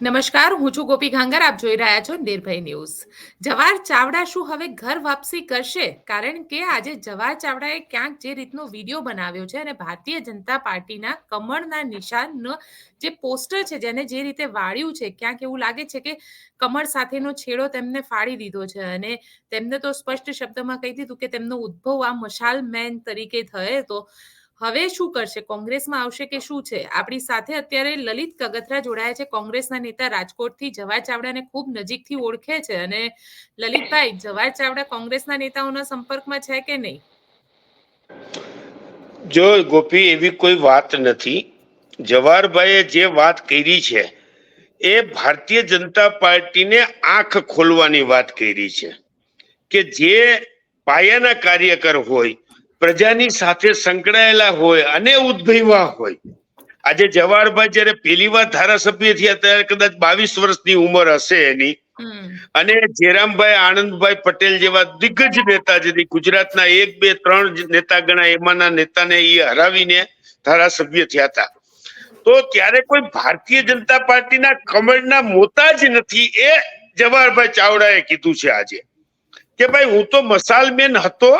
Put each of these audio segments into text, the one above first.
નમસ્કાર, હું છું ગોપી ઘાંગર, આપ જોઈ રહ્યા છો નિર્ભય ન્યૂઝ. જવાહર ચાવડા શું હવે ઘર વાપસી કરશે? કારણ કે આજે જવાહર ચાવડાએ ક્યાંક જે રીતનો વીડિયો બનાવ્યો છે અને ભારતીય જનતા પાર્ટીના કમળના નિશાનનો જે પોસ્ટર છે, જેને જે રીતે વાળ્યું છે, ક્યાંક એવું લાગે છે કે કમળ સાથેનો છેડો તેમને ફાડી દીધો છે અને તેમને તો સ્પષ્ટ શબ્દમાં કહી દીધું કે તેમનો ઉદ્ભવ આ મશાલ મેન તરીકે થયો તો હવે શું કરશે? કોંગ્રેસમાં આવશે કે શું છે? આપણી સાથે અત્યારે લલિત કગથરા જોડાયા છે. કોંગ્રેસના નેતા રાજકોટથી જવાહર ચાવડાને ખૂબ નજીકથી ઓળખે છે અને લલિતભાઈ, જવાહર ચાવડા કોંગ્રેસના નેતાઓના સંપર્કમાં છે કે નહીં? જો ગોપી, એવી કોઈ વાત નથી. જવાહરભાઈએ જે વાત કરી છે, એ ભારતીય જનતા પાર્ટીને આંખ ખોલવાની વાત કરી છે કે જે પાયાના કાર્યકર હોય પ્રજાની સાથે સંકળાયેલા હોય અને ઉદ્ભવ્યા હોય. આજે જવાહરભાઈ જયારે પહેલી વાર ધારાસભ્ય થયા ત્યારે કદાચ બાવીસ વર્ષની ઉંમર હશે એની. અને જેરામભાઈ આનંદભાઈ પટેલ જેવા દિગ્ગજ નેતા જેથી ગુજરાતના એક બે ત્રણ નેતા ગણા એમાંના નેતાને એ હરાવીને ધારાસભ્ય થયા હતા. તો ત્યારે કોઈ ભારતીય જનતા પાર્ટીના કમળના મોતા જ નથી એ જવાહરભાઈ ચાવડાએ કીધું છે આજે. કે ભાઈ હું તો મસાલમેન હતો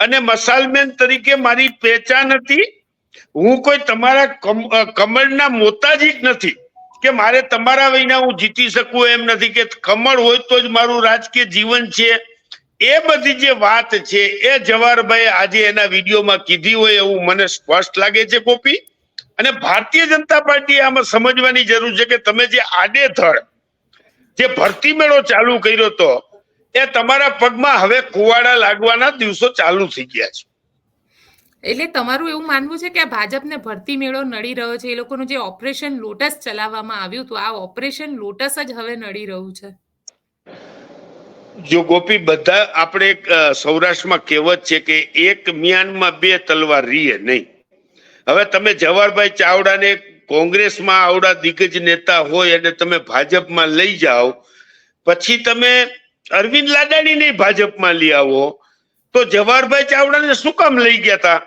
અને મસાલમેન તરીકે મારી પહેચાન હતી. હું કોઈ તમારા કમ- કમળના મોતાજી જ નથી કે મારે તમારા વિના હું જીતી શકું એમ નથી કે કમળ હોય તો જ મારું રાજકીય જીવન છે. એ બધી જે વાત છે એ જવાહરભાઈ આજે એના વિડીયોમાં કીધી હોય એવું મને સ્પષ્ટ લાગે છે કોપી. અને ભારતીય જનતા પાર્ટીએ આમાં સમજવાની જરૂર છે કે તમે જે આડેધડ જે ભરતી મેળો ચાલુ કર્યો તો એ તમારા પગમાં હવે કુવાડા લાગવાના દિવસો ચાલુ થઈ ગયા છે. એટલે તમારું એવું માનવું છે કે આ ભાજપને ભરતી મેળો નડી રહ્યો છે? એ લોકોનું જે ઓપરેશન લોટસ ચલાવવામાં આવ્યું હતું આ ઓપરેશન લોટસ જ હવે નડી રહ્યું છે? જો ગોપી બધા આપણે સૌરાષ્ટ્રમાં કહેવત છે કે એક મિયાનમાં બે તલવાર રીએ નહીં. હવે તમે જવાહરભાઈ ચાવડાને કોંગ્રેસમાં આવડા દિગ્ગજ નેતા હોય અને તમે ભાજપમાં લઈ જાઓ પછી તમે અરવિંદ લાડાણી ને ભાજપમાં લઈ આવો. તો જવાહરભાઈ ચાવડાને શું કામ લઈ ગયા હતા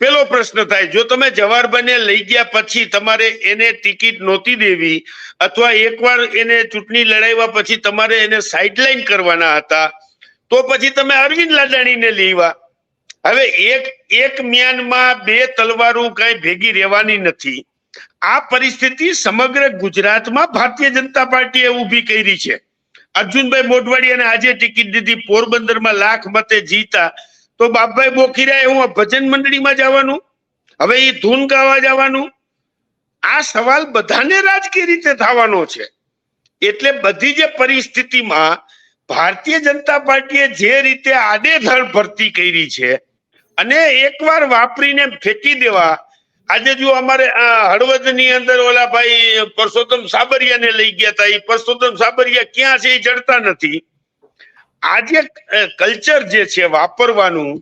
પેલો પ્રશ્ન થાય, જો તમે જવાહરભાઈને લઈ ગયા પછી તમારે એને ટિકિટ નહોતી દેવી, અથવા એકવાર એને ચૂંટણી લડાવ્યા પછી તમારે એને સાઇડલાઇન કરવાના હતા, તો પછી તમે અરવિંદ લાડાણીને લેવા હવે એક એક મ્યાનમાં બે તલવારો કઈ ભેગી રહેવાની નથી. આ પરિસ્થિતિ સમગ્ર ગુજરાતમાં ભારતીય જનતા પાર્ટીએ ઊભી કરી છે. અર્જુનભાઈ મોઢવાડિયાને આજે ટિકિટ દીધી, પોરબંદરમાં લાખ મતે જીતા. તો બાપભાઈ બોખીરાએ હું ભજન મંડળીમાં જવાનું, હવે એ ધૂન ગાવા જવાનું? આ સવાલ બધાને રાજકીય રીતે થવાનો છે. એટલે બધી જે પરિસ્થિતિમાં ભારતીય જનતા પાર્ટીએ જે રીતે આડેધડ ભરતી કરી છે, અને એકવાર વાપરીને ફેંકી દેવા આજે જો અમારે હળવદની અંદર ઓલા ભાઈ પરસોત્તમ સાબરિયાને લઈ ગયા હતા એ પરસોત્તમ સાબરિયા ક્યાં છે એ જડતા નથી. આજે કલ્ચર જે છે વાપરવાનું,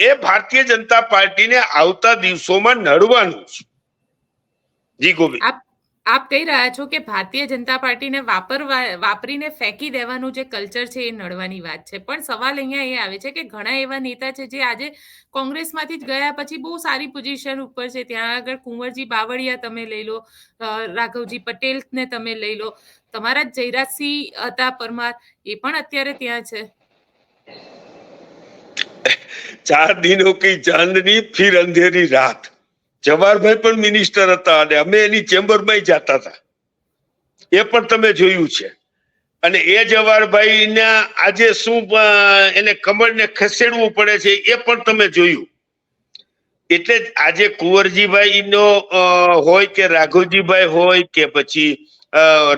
એ ભારતીય જનતા પાર્ટીને આવતા દિવસોમાં નડવાનું છે. જી ગોવિંદ. આપ કહી રહ્યા છો કે ભારતીય જનતા પાર્ટીને વાપરવા, વાપરીને ફેંકી દેવાનું જે કલ્ચર છે એ નડવાની વાત છે. પણ સવાલ અહીંયા એ આવે છે કે ઘણા એવા નેતા છે જે આજે કોંગ્રેસમાંથી જ ગયા પછી બહુ સારી પોઝિશન ઉપર છે. ત્યાં આગળ કુંવરજી બાવળિયા તમે લઈ લો રાઘવજી પટેલને તમે લઈ લો, તમારા જયરાજસિંહ હતા પરમાર, એ પણ અત્યારે ત્યાં છે. ચાર દિનો કી ચાંદની, ફિર અંધેરી રાત. જવાહરભાઈ પણ મિનિસ્ટર હતા અને અમે એની ચેમ્બરમાં જતા હતા. એ પણ તમે જોયું છે. અને એ જવાહરભાઈના આજે શું એને કમળને ખસેડવું પડે છે એ પણ તમે જોયું. એટલે જ આજે કુંવરજીભાઈ નો હોય કે રાઘવજીભાઈ હોય કે પછી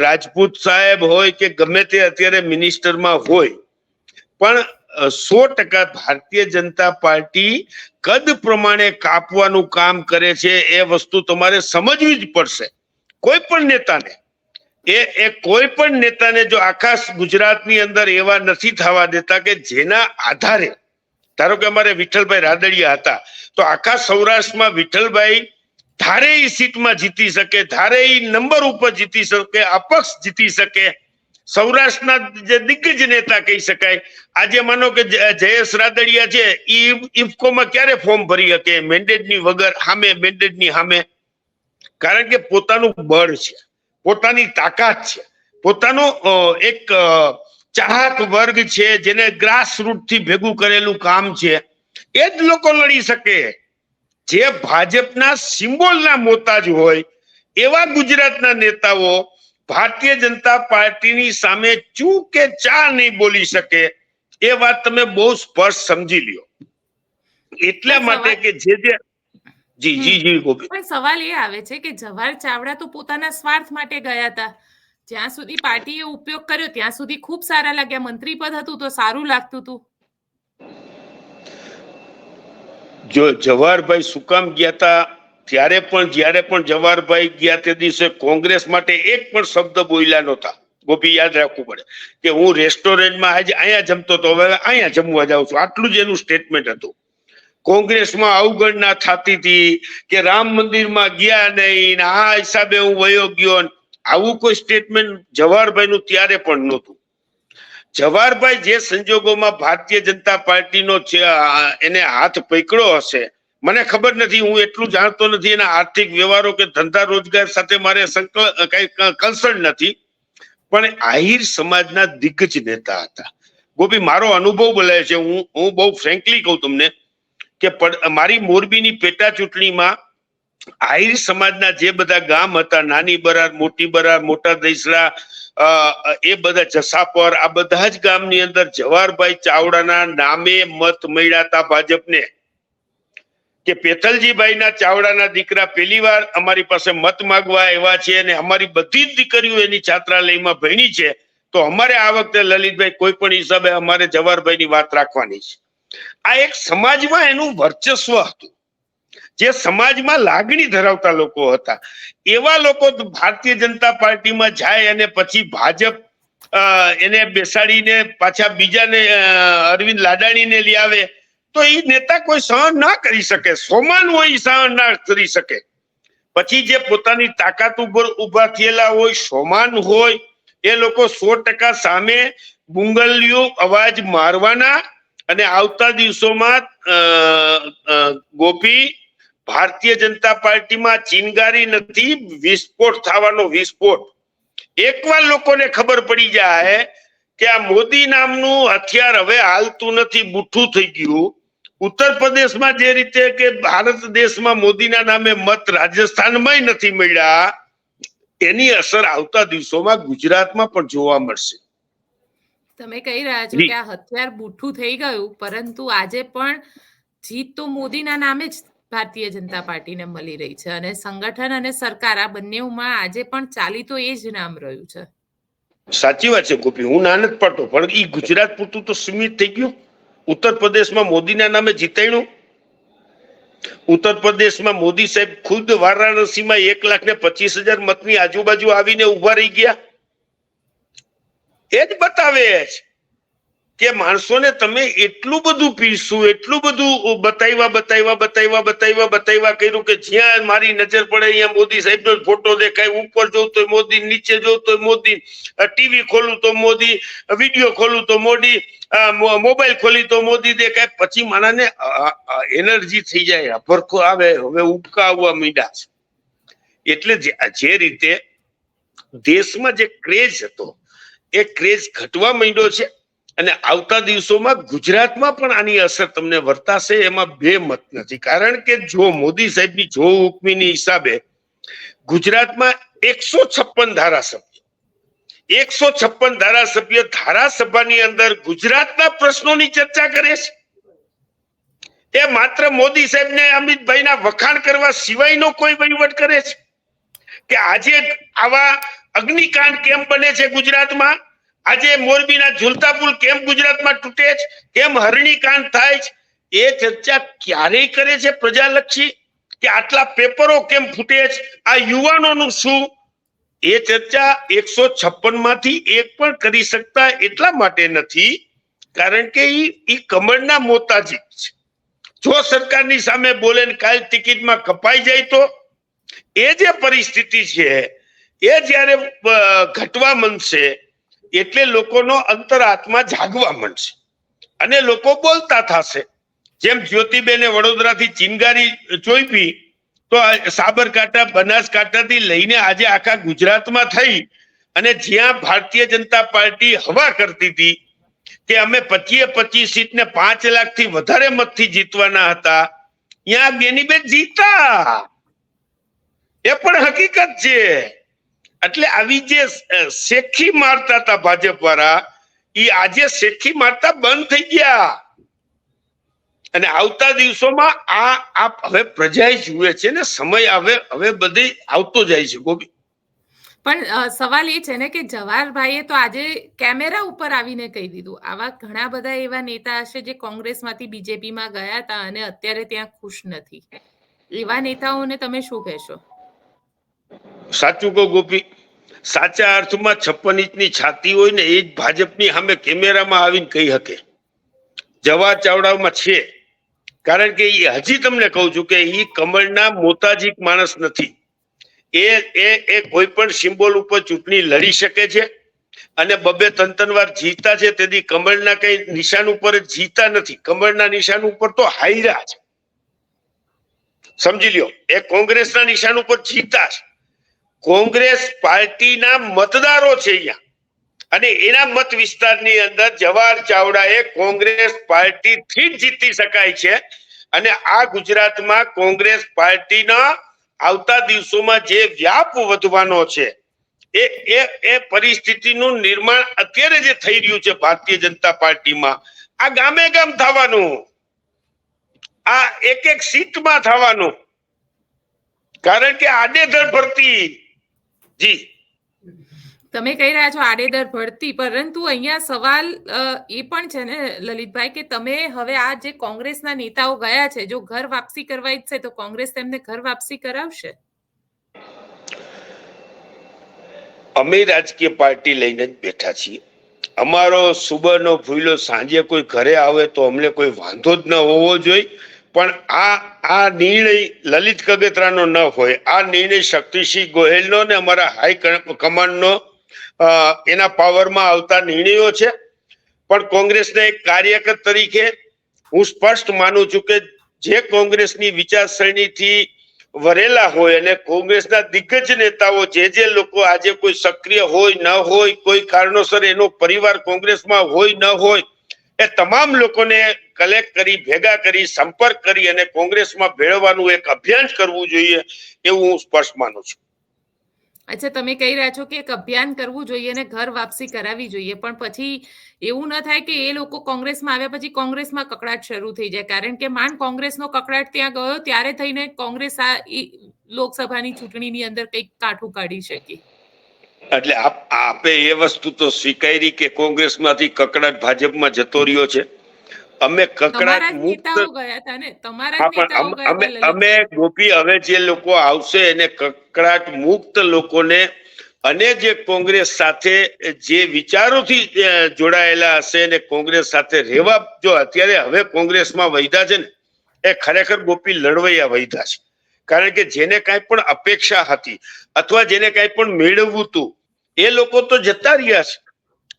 રાજપૂત સાહેબ હોય કે ગમે તે અત્યારે મિનિસ્ટરમાં હોય. પણ સો ટકા ભારતીય જનતા પાર્ટી કદ પ્રમાણે કાપવાનું કામ કરે છે એ વસ્તુ તમારે સમજવી જ પડશે. કોઈ પણ નેતાને. એ એ કોઈ પણ નેતાને જો આખા ગુજરાતની અંદર એવા નથી થવા દેતા કે જેના આધારે, ધારો કે અમારે વિઠ્ઠલભાઈ રાદડિયા હતા, તો આખા સૌરાષ્ટ્રમાં વિઠ્ઠલભાઈ ધારે સીટમાં જીતી શકે, ધારે નંબર ઉપર જીતી શકે, અપક્ષ જીતી શકે સૌરાષ્ટ્રના જે દિગ્ગજ નેતા કહી શકાય. આજે માનો કે જયેશ રાદડિયા છે, ઈ ઇફકોમાં ક્યારે ફોર્મ ભરી શકે? મેન્ડેટની વગર સામે મેન્ડેટની સામે કારણ કે પોતાનું બળ છે, પોતાની તાકાત છે. પોતાનો એક ચાહક વર્ગ છે, જેને ગ્રાસ રૂટથી ભેગું કરેલું કામ છે. એ જ લોકો લડી શકે. જે ભાજપના સિમ્બોલના મોતાજ હોય, એવા ગુજરાતના નેતાઓ ભારતીય જનતા પાર્ટીની સામે ચૂ કે ચા નહીં બોલી શકે એ વાત તમે બહુ સ્પષ્ટ સમજી લ્યો. એટલા માટે કે જે જે જી જી જી ગોપી. સવાલ એ આવે છે કે જવાહર ચાવડા તો પોતાના સ્વાર્થ માટે ગયા હતા. જ્યાં સુધી પાર્ટીએ ઉપયોગ કર્યો ત્યાં સુધી ખૂબ સારા લાગ્યા. મંત્રી પદ હતું તો સારું લાગતું હતું. જો જવાહરભાઈ સુકામ ગયા તા ત્યારે પણ, જ્યારે પણ જવાહરભાઈ ગયા તે દિવસે કોંગ્રેસ માટે એક પણ શબ્દ બોલ્યા નહોતા. ગોપી, યાદ રાખવું પડે કે હું રેસ્ટોરન્ટમાં આજે અહીંયા જમતો તો હવે અહીંયા જમવા જાઉં છું. આટલું જ એનું સ્ટેટમેન્ટ હતું. કોંગ્રેસમાં અવગણના થતી હતી કે રામ મંદિરમાં ગયા નહીં આ હિસાબે હું વયો ગયો આવું કોઈ સ્ટેટમેન્ટ જવાહરભાઈ નું ત્યારે પણ નહોતું. જવાહરભાઈ જે સંજોગોમાં ભારતીય જનતા પાર્ટીનો એને હાથ પકડ્યો હશે મને ખબર નથી, હું એટલું જાણતો નથી એના આર્થિક વ્યવહારો કે ધંધા રોજગાર સાથે મારે કઈ કન્સર્ન નથી. પણ આહિર સમાજના દિગ્ગજ નેતા હતા. ગોપી, મારો અનુભવ બોલાય છે. હું હું બહુ ફ્રેન્કલી કહું તમને કે મારી મોરબીની પેટા ચૂંટણીમાં આહિર સમાજના જે બધા ગામ હતા, નાની બરાર, મોટી બરાર, મોટા દૈસરા એ બધા જસાપર, આ બધા જ ગામની અંદર જવાહરભાઈ ચાવડાના નામે મત મળ્યા હતા ભાજપને. કે પેથલજીભાઈના ચાવડાના દીકરા પહેલી વાર અમારી પાસે મત માગવા આવ્યા છે અને અમારી બધી જ દીકરીઓ એની છાત્રાલયમાં ભણી છે, તો અમારે આ વખતે લલિતભાઈ કોઈ પણ હિસાબે અમારે જવાહરભાઈની વાત રાખવાની છે. આ એક સમાજમાં એનું વર્ચસ્વ હતું. જે સમાજમાં લાગણી ધરાવતા લોકો હતા. એવા લોકો ભારતીય જનતા પાર્ટીમાં જાય અને પછી ભાજપ એને બેસાડીને પાછા બીજાને અરવિંદ લાડાણીને લઈ આવે. તો એ નેતા કોઈ સહન ના કરી શકે. સોમાન હોય સહન ના કરી શકે. પછી જે પોતાની તાકાત ઉપર ઊભા થયેલા હોય, સોમાન હોય, એ લોકો સો ટકા સામે બુંગલિયો અવાજ મારવાના અને આવતા દિવસોમાં ગોપી ભારતીય જનતા પાર્ટીમાં ચિનગારી નથી, વિસ્ફોટ થવાનો વિસ્ફોટ. એકવાર લોકોને ખબર પડી જાય કે આ મોદી નામનું હથિયાર હવે હાલતું નથી, બુઠ્ઠું થઈ ગયું. ઉત્તર પ્રદેશમાં જે રીતે કે ભારત દેશમાં મોદીના નામે મત રાજસ્થાનમાં નથી મળ્યા એની અસર આવતા દિવસોમાં ગુજરાતમાં પણ જોવા મળશે. તમે કહી રહ્યા છો કે આ હથિયાર બુઠ્ઠું થઈ ગયું પરંતુ આજે પણ જીત તો મોદીના નામે જ ભારતીય જનતા પાર્ટીને મળી રહી છે અને સંગઠન અને સરકાર આ બંનેમાં આજે પણ ચાલી તો એ જ નામ રહ્યું છે. સાચી વાત છે ગોપી હું નાનત પડતો પણ ઈ ગુજરાત પૂરતું તો સીમિત થઈ ગયું? ઉત્તર પ્રદેશમાં મોદીના નામે જીતાણ્યું ઉત્તર પ્રદેશમાં મોદી સાહેબ ખુદ વારાણસીમાં એક લાખ ને પચીસ હજાર મતની આજુબાજુ આવીને ઊભા રહી ગયા. એ જ બતાવે છે. કે માણસોને તમે એટલું બધું પીરશું એટલું બધું બતાવ્યા બતાવ્યા બતાવ્યા બતાવ્યા બતાવ્યા કર્યું કે જ્યાં મારી નજર પડે અહીંયા મોદી સાહેબનો ફોટો દેખાય, ઉપર જોઉં તો મોદી, નીચે જોઉં તો મોદી ટીવી ખોલું તો મોદી વીડિયો ખોલું તો મોદી મોબાઈલ ખોલી તો મોદી દેખાય. પછી માણાને એનર્જી થઈ જાય ભરખો આવે, હવે ઉબકા આવવા માંડ્યા છે. એટલે જે રીતે દેશમાં જે ક્રેઝ હતો, એ ક્રેઝ ઘટવા માંડ્યો છે. અને આવતા દિવસોમાં ગુજરાતમાં પણ આની અસર તમને વર્તાશે, એમાં બે મત નથી. કારણ કે જો મોદી સાહેબની, જો હુકમીની હિસાબે ગુજરાતમાં એકસો છપ્પન ધારાસભ્ય, એકસો છપ્પન ધારાસભ્ય ધારાસભાની અંદર ગુજરાતના પ્રશ્નોની ચર્ચા કરે છે. એ માત્ર મોદી સાહેબને, અમિતભાઈના વખાણ કરવા સિવાયનો કોઈ વહીવટ કરે છે? કે આજે આવા અગ્નિકાંડ કેમ બને છે ગુજરાતમાં? આજે મોરબીના ઝુલતા પુલ કેમ ગુજરાતમાં તૂટે છે? કેમ હરણીકાંડ થાય છે? એ ચર્ચા ક્યારેય કરે છે પ્રજાલક્ષી? કે આટલા પેપરો કેમ ફૂટે છે? આ યુવાનોનું શું? એ ચર્ચા એકસો છપ્પનમાંથી એક પણ કરી શકતા એટલા માટે નથી, કારણ કે એ એ કમળના મોતાજી છે. જો સરકારની સામે બોલે ને કાલ ટિકિટમાં કપાઈ જાય તો? એ જે પરિસ્થિતિ છે, એ જ્યારે ઘટવા માંડશે એટલે લોકોનો અંતરાત્મા જાગવા મળશે અને લોકો બોલતા થશે. જેમ જ્યોતિબેને વડોદરાથી ચિનગારી ચોઈપી, તો સાબરકાંઠા, બનાસકાંઠાથી લઈને આજે આખા ગુજરાતમાં થઈ અને જ્યાં ભારતીય જનતા પાર્ટી હવા કરતી હતી, કે અમે પચીએ પચીસ સીટ ને પાંચ લાખથી વધારે મતથી જીતવાના હતા, ત્યાં બેનીબેન જીતા. એ પણ હકીકત છે. એટલે આવી જે શેખી મારતા હતા ભાજપ વાળા એ આજે શેખી મારતા બંધ થઈ ગયા. અને આવતા દિવસોમાં આ આ હવે પ્રજા જુએ છે ને સમય હવે હવે બધી આવતો જાય છે ગોપી. પણ સવાલ એ છે ને કે જવાહરભાઈએ તો આજે કેમેરા ઉપર આવીને કહી દીધું. આવા ઘણા બધા એવા નેતા હશે જે કોંગ્રેસમાંથી બીજેપીમાં ગયા હતા અને અત્યારે ત્યાં ખુશ નથી. એવા નેતાઓને તમે શું કહેશો? સાચું કહો ગોપી. સાચા અર્થમાં છપ્પન ઇંચની છાતી હોય ને એ જ ભાજપની સામે કેમેરામાં આવીને કહી શકે. જવા ચાવડામાં છે. કારણ કે એ હજી તમને કહું છું કે એ કમળના મોતાજીક માણસ નથી. એ એ એ કોઈ પણ સિમ્બોલ ઉપર ચૂંટણી લડી શકે છે અને બબે ત્રણ વાર જીતા છે તેથી કમળના કઈ નિશાન ઉપર જીતા નથી. કમળના નિશાન ઉપર તો હાયરા છે. સમજી લ્યો, એ કોંગ્રેસના નિશાન ઉપર જીતા છે. કોંગ્રેસ પાર્ટીના મતદારો છે અહીંયા. અને એના મત વિસ્તારની અંદર જવાહર ચાવડાએ કોંગ્રેસ પાર્ટીથી જ જીતી શકાય છે. અને આ ગુજરાતમાં કોંગ્રેસ પાર્ટીના આવતા દિવસોમાં જે વ્યાપ વધવાનો છે, એ એ એ પરિસ્થિતિનું નિર્માણ અત્યારે જે થઈ રહ્યું છે ભારતીય જનતા પાર્ટીમાં, આ ગામે ગામ થવાનું, આ એક એક સીટમાં થવાનું. કારણ કે આડેધડ ભરતી જી. તમે કહી રહ્યા છો આડેદર ભરતી પરંતુ અહીંયા સવાલ એ પણ છે ને લલિતભાઈ કે તમે હવે આ જે કોંગ્રેસના નેતાઓ ગયા છે જો ઘર વાપસી કરવા ઈચ્છે તો કોંગ્રેસ તેમને ઘર વાપસી કરાવશે? અમે રાજકીય પાર્ટી લઈને જ બેઠા છીએ. અમારો સુબહનો ભૂલો સાંજે કોઈ ઘરે આવે તો અમને કોઈ વાંધો જ ન હોવો જોઈએ. પણ આ આ નિર્ણય લલિત કગેત્રાનો ન હોય. આ નિર્ણય શક્તિસિંહ ગોહેલનો ને અમારા હાઈ કમાન્ડનો એના પાવરમાં આવતા નિર્ણયો છે. પણ કોંગ્રેસના એક કાર્યકર તરીકે હું સ્પષ્ટ માનું છું કે જે કોંગ્રેસની વિચારસરણીથી વરેલા હોય અને કોંગ્રેસના દિગ્ગજ નેતાઓ જે જે લોકો આજે કોઈ સક્રિય હોય, ન હોય, કોઈ કારણોસર એનો પરિવાર કોંગ્રેસમાં હોય, ન હોય એ તમામ લોકોને કલેક્ટ કરી, ભેગા કરી, સંપર્ક કરી અને કોંગ્રેસમાં ભેળવવાનું એક અભિયાન કરવું જોઈએ એવું હું સ્પષ્ટ માનું છું. અચ્છા, તમે કહી રહ્યા છો કે એક અભિયાન કરવું જોઈએ અને ઘર વાપસી કરાવવી જોઈએ, પણ પછી એવું ન થાય કે એ લોકો કોંગ્રેસમાં આવ્યા પછી કોંગ્રેસમાં કકડાટ શરૂ થઈ જાય, કારણ કે માંડ કોંગ્રેસનો કકડાટ ત્યાં ગયો, ત્યારે થઈને કોંગ્રેસ આ લોકસભાની ચૂંટણીની અંદર કંઈક કાઠું કાઢી શકી. એટલે આપે એ વસ્તુ તો સ્વીકારી કે કોંગ્રેસમાંથી કકડાટ ભાજપમાં જતો રહ્યો છે? અમે કકડાટ મુક્ત અમ- ગોપી હવે જે લોકો આવશે એને કકડાટ મુક્ત લોકોને અને જે કોંગ્રેસ સાથે જે વિચારોથી જોડાયેલા હશે અને કોંગ્રેસ સાથે રહેવા જો અત્યારે હવે કોંગ્રેસમાં વૈધા છે ને એ ખરેખર ગોપી લડવૈયા વૈધા છે. કારણ કે જેને કાંઈ પણ અપેક્ષા હતી અથવા જેને કાંઈ પણ મેળવવું હતું, એ લોકો તો જતા રહ્યા છે.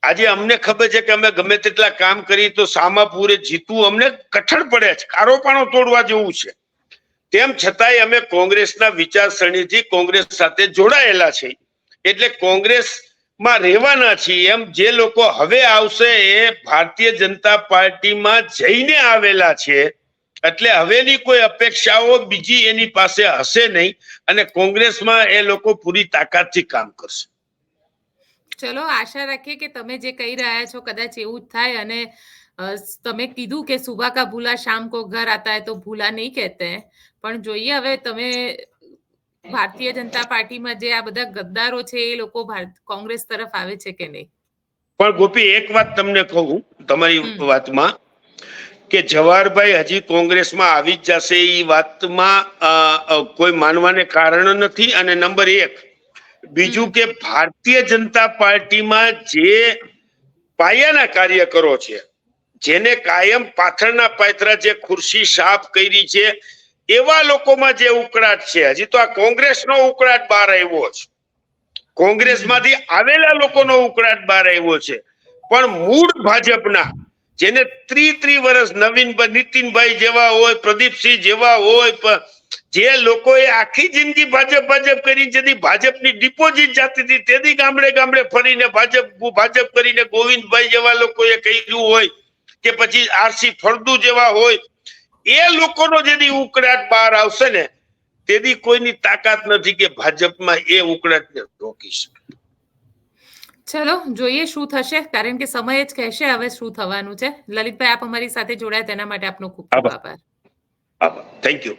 આજે અમને ખબર છે કે અમે ગમે તેટલા કામ કરી તો સામાપુરે જીતવું અમને કઠણ પડે છે. કારોપાણો તોડવા જેવું છે. તેમ છતાંય અમે કોંગ્રેસના વિચારસરણીથી કોંગ્રેસ સાથે જોડાયેલા છે. એટલે કોંગ્રેસમાં રહેવાના છીએ એમ જે લોકો હવે આવશે એ ભારતીય જનતા પાર્ટીમાં જઈને આવેલા છે એટલે હવેની કોઈ અપેક્ષાઓ બીજી એની પાસે હશે નહીં અને કોંગ્રેસમાં એ લોકો પૂરી તાકાતથી કામ કરશે. ચલો આશા રાખીએ કે તમે જે કહી રહ્યા છો કદાચ એવું જ થાય અને તમે કીધું કે સુબહ કા ભૂલા શામ કો ઘર આતા હે તો ભૂલા નહીં કહેતે પણ જોઈએ હવે તમે ભારતીય જનતા પાર્ટીમાં જે આ બધા ગદ્દારો છે એ લોકો કોંગ્રેસ તરફ આવે છે કે નહીં? પણ ગોપી એક વાત તમને કહું તમારી વાતમાં. કે જવાહરભાઈ હજી કોંગ્રેસમાં આવી જ જશે એ વાતમાં કોઈ માનવાને કારણ નથી. અને નંબર એક, બીજું કે ભારતીય જનતા પાર્ટીમાં જે પાયાના કાર્યકરો છે, જેને કાયમ પાથરના પાયતરા જે ખુરશી સાફ કરી છે, એવા લોકોમાં જે ઉકળાટ છે, હજી તો આ કોંગ્રેસનો ઉકળાટ બહાર આવ્યો છે. કોંગ્રેસમાંથી આવેલા લોકોનો ઉકળાટ બહાર આવ્યો છે. પણ મૂળ ભાજપના જેને ત્રી ત્રી વર્ષ નવીન નીતિનભાઈ જેવા હોય, પ્રદીપસિંહ જેવા હોય જે લોકોએ આખી જિંદગી ભાજપ ભાજપ કરી જેથી ભાજપની ડિપોઝિટ જાતી હતી તેથી ગામડે ગામડે ફરીને ભાજપ ભાજપ કરીને ગોવિંદભાઈ જેવા લોકોએ કહ્યું હોય, કે પછી આરસી ફળદુ જેવા હોય, એ લોકોનો જેથી ઉકળાટ બહાર આવશે ને તેથી કોઈની તાકાત નથી કે ભાજપમાં એ ઉકળાટને રોકી શકે. ચલો જોઈએ શું થશે. કારણ કે સમય જ કહેશે હવે શું થવાનું છે. લલિતભાઈ આપ અમારી સાથે જોડાયા તેના માટે આપનો ખૂબ ખૂબ આભાર. Thank you